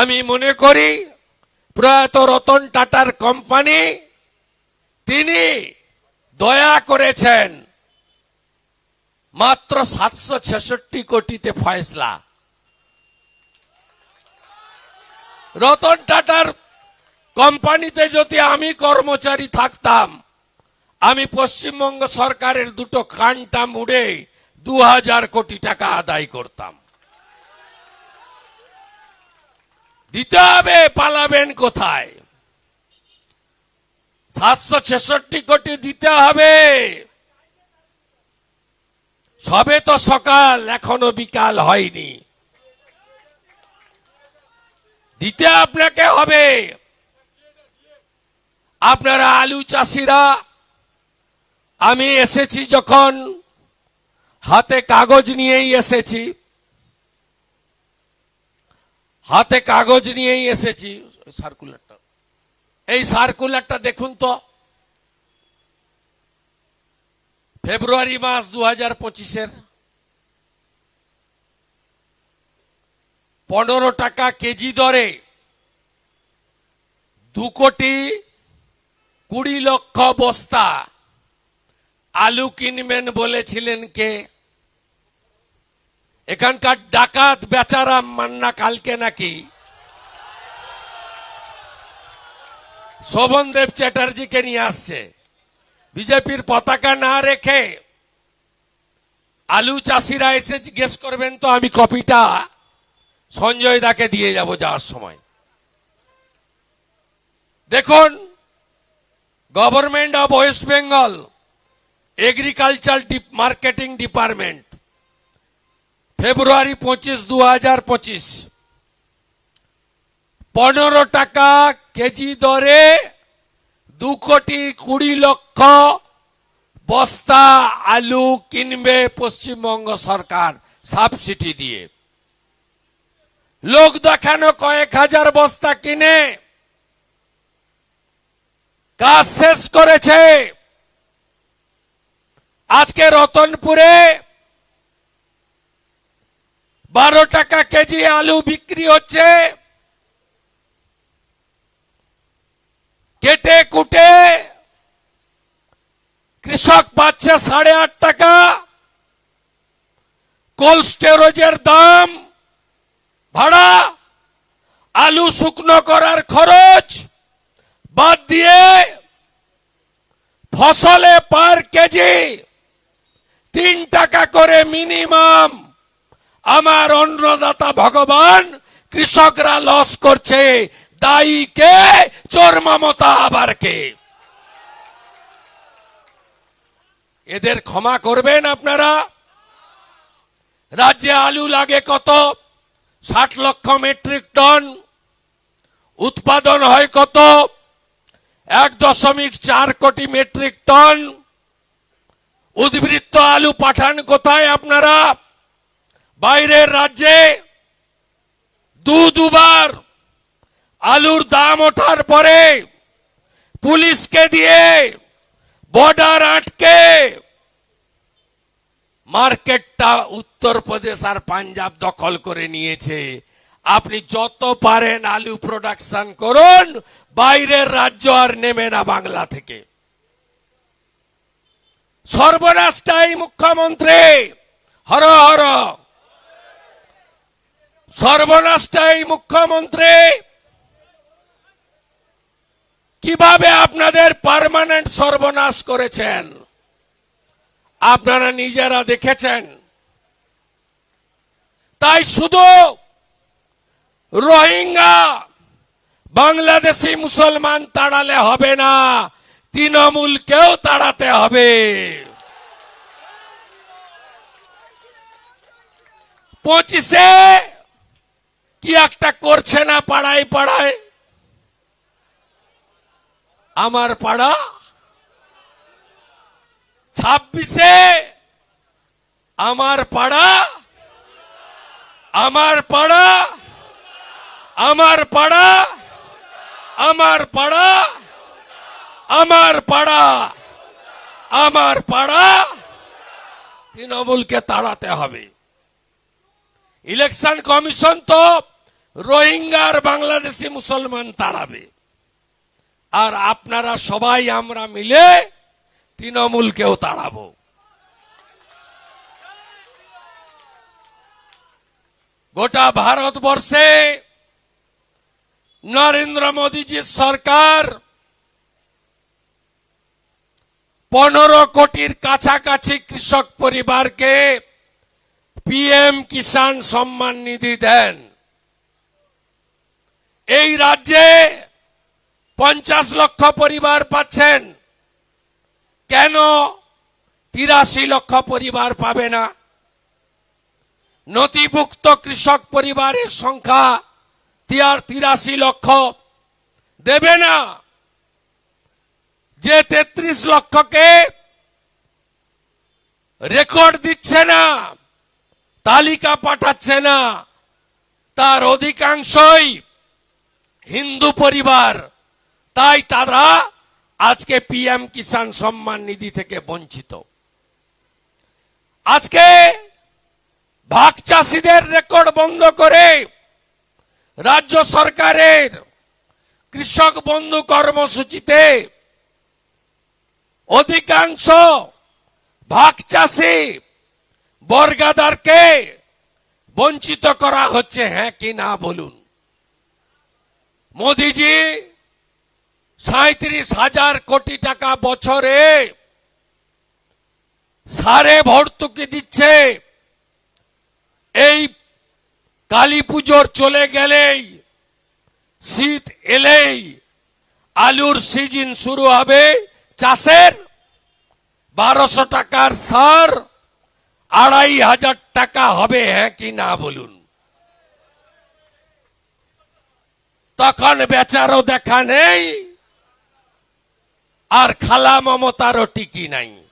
আমি মনে করি প্রয়াত রতন টাটার কোম্পানি, তিনি দয়া করেছেন মাত্র সাতশো ছেষট্টি কোটিতে ফয়সলা। রতন টাটার কোম্পানিতে যদি আমি কর্মচারী থাকতাম, আমি পশ্চিমবঙ্গ সরকারের দুটো কানটা মুড়ে দু হাজার কোটি টাকা আদায় করতাম। দিতে হবে, পালাবেন কোথায়? সাতশো ছেষট্টি কোটি দিতে হবে। সবে তো সকাল, এখনও বিকাল হয়নি। দিতে আপনাকে হবে। আপনারা আলু চাষিরা, আমি এসেছি যখন, হাতে কাগজ নিয়েই এসেছি। হাতে কাগজ নিয়েই এসেছি, সার্কুলারটা। এই সার্কুলারটা দেখুন তো। ফেব্রুয়ারি মাস দু হাজার পঁচিশের। পনেরো টাকা কেজি দরে দু কোটি কুড়ি লক্ষ বস্তা আলু কিনবেন বলেছিলেন কে? এখানকার ডাকাত বেচারাম মান্না কালকে নাকি? শোভনদেব চ্যাটার্জিকে নিয়ে আসছে। বিজেপির পতাকা না রেখে আলু চাষিরা এসে জিজ্ঞেস করবেন, তো আমি কপিটা সঞ্জয় দাকে দিয়ে যাব যাওয়ার সময়। দেখুন, government of West Bengal agriculture marketing department February পঁচিশ দু হাজার পঁচিশ। পনেরো টাকা কেজি দরে দু কোটি কুড়ি লক্ষ বস্তা আলু কিনবে পশ্চিমবঙ্গ সরকার সাবসিডি দিয়ে। লোক দেখানো কয়েক হাজার বস্তা কিনে কাজ শেষ করেছে। আজকে রতনপুরে বারো টাকা কেজি আলু বিক্রি হচ্ছে। কেটে কুটে কৃষক পাচ্ছে সাড়ে আট টাকা। কোল্ড স্টোরেজের দাম ভাড়া। আলু শুকনো করার খরচ বাদ দিয়ে ফসলে পার কেজি তিন টাকা করে মিনিমাম। আমার অন্নদাতা ভগবান কৃষকরা লস করছে। দায়ী কে? চোর মমতা আবার কে? এদের ক্ষমা করবেন আপনারা? রাজ্যে আলু লাগে কত? ষাট লক্ষ মেট্রিক টন। উৎপাদন হয় কত? এক দশমিক চার কোটি মেট্রিক টন। উদ্বৃত্ত আলু পাঠান কোথায় আপনারা? বাইরের রাজ্যে দু দুবার আলুর দাম ওঠার পরে পুলিশকে দিয়ে বর্ডার আটকে মার্কেটটা উত্তরপ্রদেশ আর পাঞ্জাব দখল করে নিয়েছে। আপনি যত পারেন আলু প্রোডাকশন করুন, বাইরের রাজ্য আর নেমে না বাংলা থেকে। সর্বনাশটাই মুখ্যমন্ত্রী, হর হর। সর্বনাশটাই মুখ্যমন্ত্রী। কীভাবে আপনাদের পার্মানেন্ট সর্বনাশ করেছেন? আপনারা নিজেরা দেখেছেন। তাই শুধু রোহিঙ্গা, বাংলাদেশি মুসলমান তাড়ালে হবে না, তৃণমূলকেও তাড়াতে হবে। পঁচিশে কি একটা করছে না পাড়ায় পাড়ায়? আমার পাড়া? ছাব্বিশে? আমার পাড়া? আমার পাড়া? আমার পাড়া? আমার পাড়া? আমার পাড়া? আমার পাড়া? তৃণমূলকে তাড়াতে হবে। ইলেকশন কমিশন তো রোহিঙ্গার বাংলাদেশি মুসলমান তাড়াবে। আর আপনারা সবাই আমরা মিলে তৃণমূলকেও তাড়াবো। গোটা ভারতবর্ষে নরেন্দ্র মোদীজির সরকার পনেরো কোটির কাছাকাছি কৃষক পরিবারকে পিএম কিষাণ সম্মান নিধি দেন। এই রাজ্যে পঞ্চাশ লক্ষ পরিবার পাচ্ছেন। কেন তিরাশি লক্ষ পরিবার পাবে না? নথিভুক্ত কৃষক পরিবারের সংখ্যা তিয়ার তিরাশি লক্ষ। দেবে না। যে তেত্রিশ লক্ষকে রেকর্ড দিচ্ছে না, তালিকা পাঠাচ্ছে না, তার অধিকাংশই হিন্দু পরিবার, তাই তারা আজকে পিএম কিষাণ সম্মান নিধি থেকে বঞ্চিত। আজকে ভাগ চাষিদের রেকর্ড বন্ধ করে রাজ্য সরকারের কৃষক বন্ধু কর্মসূচিতে অধিকাংশ ভাগ চাষি বর্গাদারকে বঞ্চিত করা হচ্ছে হ্যাঁ কি না বলুন। মোদিজি সাঁত্রিশ হাজার কোটি টাকা বছরে সারে ভর্তুকি দিচ্ছে। এই কালী পুজোর চলে গেলেই, শীত এলেই আলুর সিজন শুরু হবে। চাষের বারোশো টাকার সার আড়াই হাজার টাকা হবে হ্যাঁ কি না বলুন? তখন বেচারও দেখা নেই। আর খালা মমতারও টিকি নাই।